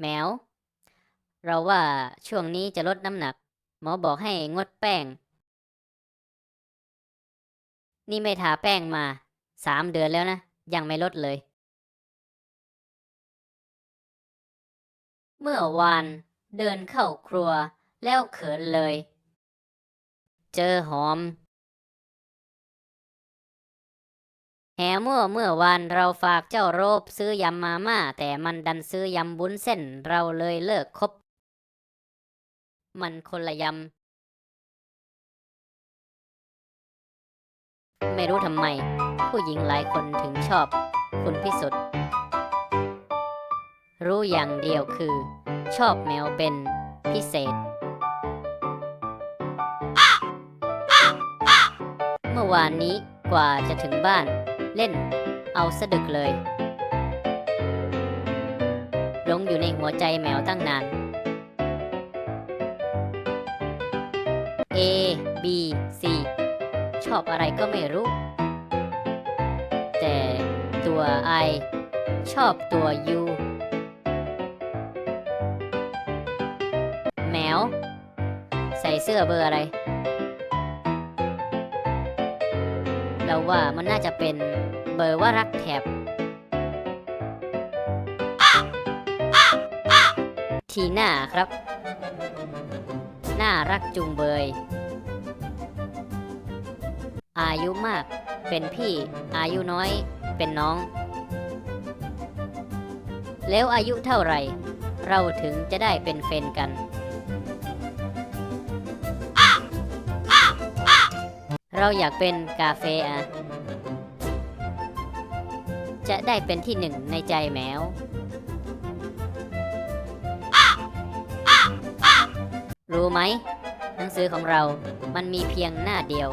แมว เราว่าช่วงนี้จะลดน้ำหนัก หมอบอกให้งดแป้ง นี่ไม่ทาแป้งมาสามเดือนแล้วนะ ยังไม่ลดเลย เมื่อวานเดินเข้าครัวแล้วเขินเลย เจอหอม แหเมื่อเมื่อวานเราฝากเจ้าโรบซื้อยำมาม่า แต่มันดันซื้อยำบุ้นเส้นเราเลยเลิกคบ มันคนละยำ ไม่รู้ทำไม ผู้หญิงหลายคนถึงชอบ คุณพิสุทธิ์รู้อย่างเดียวคือ ชอบแมวเป็นพิเศษ เมื่อวานนี้กว่าจะถึงบ้าน เล่น เอาสะดึกเลยหลงอยู่ในหัวใจแมวตั้งนาน A B C ชอบอะไรก็ไม่รู้ แต่ตัว I ชอบตัว U แมว ใส่เสื้อเบอร์อะไร เราว่ามันน่าจะเป็นเบอร์ว่ารักแถบทีหน้าครับ น่ารักจุงเบย อายุมากเป็นพี่อายุน้อยเป็นน้อง แล้วอายุเท่าไหร่ เราถึงจะได้เป็นเฟนกัน เราอยากเป็นกาเฟอะจะได้เป็นที่หนึ่งในใจแมว รู้ไหม หนังสือของเรามันมีเพียงหน้าเดียว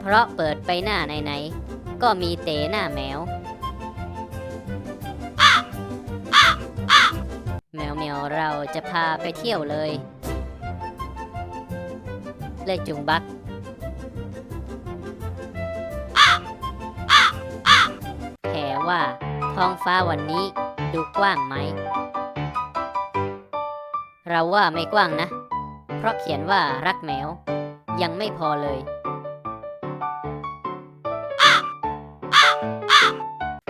เพราะเปิดไปหน้าไหนๆก็มีเตหน้าแมว แมวแมวเราจะพาไปเที่ยวเลย เลยจุงบัก ว่า ท้องฟ้าวันนี้ดูกว้างไหม เราว่าไม่กว้างนะ เพราะเขียนว่ารักแมว ยังไม่พอเลย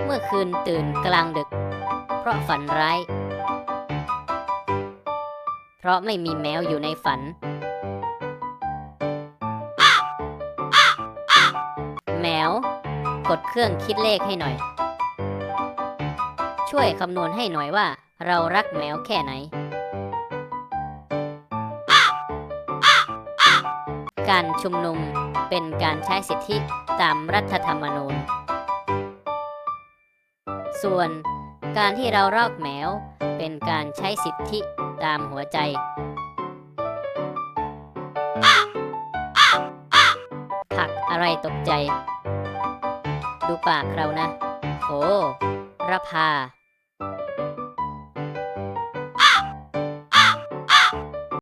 เมื่อคืนตื่นกลางดึก เพราะฝันร้าย เพราะไม่มีแมวอยู่ในฝัน แมว กดเครื่องคิดเลขให้หน่อย ช่วยคำนวณให้หน่อยว่า เรารักแมวแค่ไหน การชุมนุมเป็นการใช้สิทธิตามรัฐธรรมนูญ ส่วนการที่เรารักแมวเป็นการใช้สิทธิตามหัวใจ ผักอะไรตกใจ ดูปากเรานะ โอ้ระพา